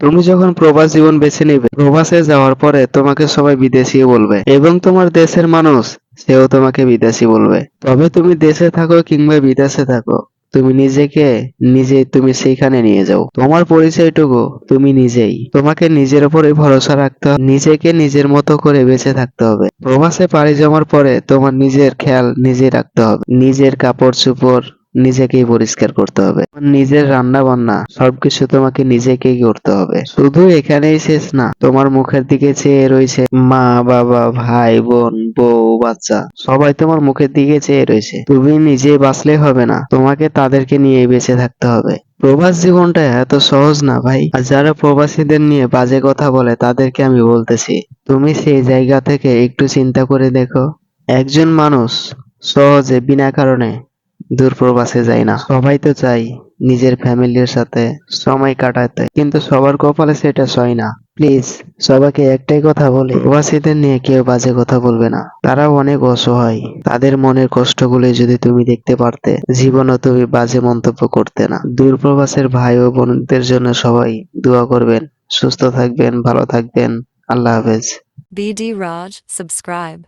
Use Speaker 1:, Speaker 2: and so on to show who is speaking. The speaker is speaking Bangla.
Speaker 1: তুমি যখন প্রবাস জীবন বেছে নিবে, প্রবাসে যাওয়ার পরে তোমাকে সবাই বিদেশি বলবে এবং তোমার দেশের মানুষ, সেও তোমাকে বিদেশি বলবে। তবে তুমি দেশে থাকো কিংবা বিদেশে থাকো, তুমি নিজেকে নিজে তুমি সেইখানে নিয়ে যাও। তোমার পরিচয়টুকু তুমি নিজেই। তোমাকে নিজের উপরে ভরসা রাখতে হবে, নিজেকে নিজের মতো করে বেঁচে থাকতে হবে। প্রবাসে পাড়ি জমার পরে তোমার নিজের খেয়াল নিজে রাখতে হবে। নিজের কাপড় চোপড় নিজেকেই পরিষ্কার করতে হবে। নিজের রান্না বান্না সবকিছু তোমাকে নিজেকেই করতে হবে। শুধু এখানেই শেষ না, তোমার মুখের দিকে চেয়ে রয়েছে মা, বাবা, ভাই, বোন, বউ, বাচ্চা, সবাই তোমার মুখের দিকে চেয়ে রয়েছে। তুমি নিজে বাঁচলে হবে না, তোমাকে তাদেরকে নিয়ে বেঁচে থাকতে হবে। প্রবাস জীবনটা এত সহজ না ভাই। আর যারা প্রবাসীদের নিয়ে বাজে কথা বলে, তাদেরকে আমি বলতেছি, তুমি সেই জায়গা থেকে একটু চিন্তা করে দেখো। একজন মানুষ সহজে, বিনা কারণে দূর প্রবাসে যায় না। সবাই তো চাই নিজের ফ্যামিলির সাথে সময় কাটাতে কিন্তু সবার কপালে সেটা হয় না। প্লিজ সবাইকে একটাই কথা বলে প্রবাসীদের নিয়ে কেউ বাজে কথা বলবে না। তারা অনেক অসহায়। তাদের মনের কষ্টগুলো যদি তুমি দেখতে পারতে জীবনও তুমি বাজে মন্তব্য করতে না। দূর প্রবাসের ভাই ও বোনদের জন্য সবাই দোয়া করবেন সুস্থ থাকবেন ভালো থাকবেন। আল্লাহ হাফেজ।
Speaker 2: BD Raj, subscribe.